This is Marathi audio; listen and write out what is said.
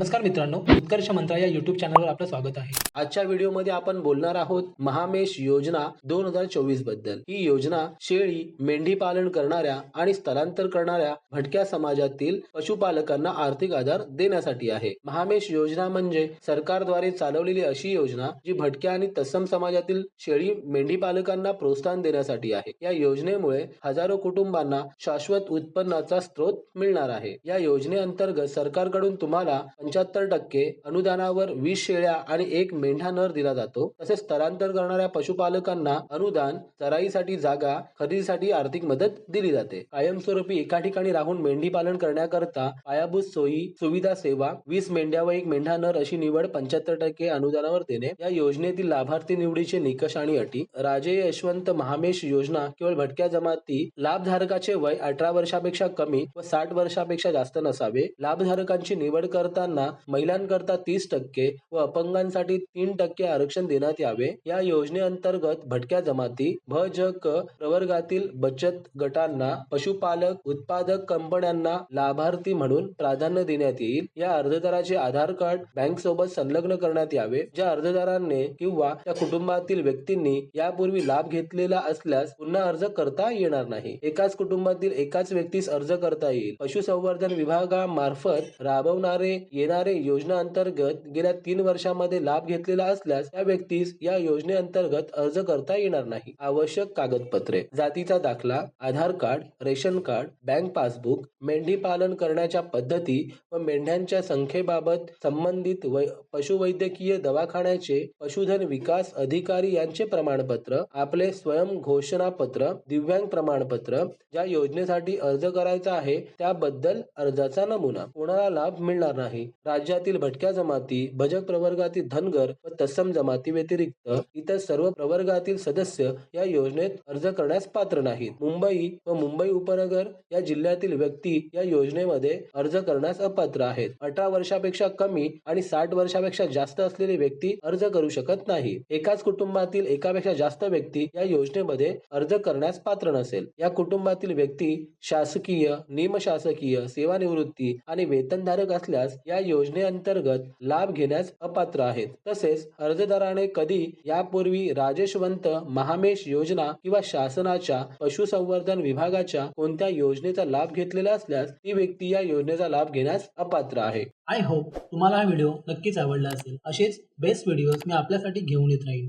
नमस्कार मित्रांनो उत्कर्ष मंत्रा या युट्यूब चॅनलवर आपलं स्वागत आहे. आजच्या व्हिडिओमध्ये आपण बोलणार आहोत महामेश योजना दोन हजार चोवीसबद्दल. ही योजना शेळी मेंढी पालन करणाऱ्या आणि स्थलांतर करणाऱ्या भटक्या समाजातील पशुपालकांना आर्थिक आधार देण्यासाठी आहे. महामेश योजना म्हणजे सरकारद्वारे चालवलेली अशी योजना जी भटक्या आणि तत्सम समाजातील शेळी मेंढी पालकांना प्रोत्साहन देण्यासाठी आहे. या योजनेमुळे हजारो कुटुंबांना शाश्वत उत्पन्नाचा स्रोत मिळणार आहे. या योजनेअंतर्गत सरकारकडून तुम्हाला पंच्याहत्तर टक्के अनुदानावर वीस शेळ्या आणि एक मेंढा नर दिला जातो. तसेच स्थलांतर करणाऱ्या पशुपालकांना अनुदान चराईसाठी जागा खरेदीसाठी आर्थिक मदत दिली जाते. कायमस्वरूपी एका ठिकाणी राहून मेंढी पालन करण्याकरता पायाभूत सोयी सुविधा सेवा वीस मेंढ्या व एक मेंढा नर अशी निवड पंच्याहत्तर टक्के अनुदानावर देणे या योजनेतील लाभार्थी निवडीचे निकष आणि अटी. राजे यशवंत महामेश योजना केवळ भटक्या जमाती लाभधारकाचे वय अठरा वर्षापेक्षा कमी व साठ वर्षापेक्षा जास्त नसावे. लाभधारकांची निवड करताना महिलांकरता तीस टक्के व अपंगांसाठी तीन टक्के आरक्षण देण्यात यावे. या योजनेअंतर्गत भटक्या जमाती भ ज क प्रवर्गातील बचत गटांना पशुपालक उत्पादक कंपन्यांना लाभार्थी म्हणून प्राधान्य देण्यात येईल. या अर्जदाराचे आधार कार्ड बँक सोबत संलग्न करण्यात यावे. ज्या अर्जदारांनी किंवा त्या कुटुंबातील व्यक्तींनी यापूर्वी लाभ घेतलेला असल्यास पुन्हा अर्ज करता येणार नाही. एकाच कुटुंबातील एकाच व्यक्तीस अर्ज करता येईल. पशुसंवर्धन विभागामार्फत राबवणारे येणारे योजना अंतर्गत गेल्या तीन वर्षांमध्ये लाभ घेतलेला असल्यास त्या व्यक्तीस या योजनेअंतर्गत अर्ज करता येणार नाही. आवश्यक कागदपत्रे जातीचा दाखला Aadhaar card ration card bank passbook मेंढी पालन करण्याच्या पद्धती व मेंढ्यांच्या संख्येबाबत संबंधित वै पशुवैद्यकीय दवाखान्याचे पशुधन विकास अधिकारी यांचे प्रमाणपत्र आपले स्वयं घोषणापत्र दिव्यांग प्रमाणपत्र ज्या योजनेसाठी अर्ज करायचा आहे त्याबद्दल अर्जाचा नमुना. कोणाला लाभ मिळणार नाही? राज्यातील भटक्या जमाती भजक प्रवर्गातील धनगर व तत्सम जमाती व्यतिरिक्त इतर सर्व प्रवर्गातील सदस्य या योजनेत अर्ज करण्यास पात्र नाहीत. मुंबई व मुंबई उपनगर या जिल्ह्यातील व्यक्ती या योजनेमध्ये अर्ज करण्यास अपात्र आहेत. अठरा वर्षापेक्षा कमी आणि साठ वर्षापेक्षा जास्त असलेली व्यक्ती अर्ज करू शकत नाही. एकाच कुटुंबातील एकापेक्षा जास्त व्यक्ती या योजनेमध्ये अर्ज करण्यास पात्र नसेल. या कुटुंबातील व्यक्ती शासकीय निमशासकीय सेवानिवृत्ती आणि वेतनधारक असल्यास या योजनेअंतर्गत लाभ घेण्यास अपात्र आहेत. तसेच अर्जदाराने कधी यापूर्वी राजेशवंत महामेश योजना किंवा शासनाच्या पशुसंवर्धन विभागाच्या कोणत्या योजनेचा लाभ घेतलेला असल्यास ती व्यक्ती या योजनेचा लाभ घेण्यास अपात्र आहे. आय होप तुम्हाला हा व्हिडिओ नक्कीच आवडला असेल. असेच बेस्ट व्हिडिओज मी आपल्यासाठी घेऊन येत राहीन.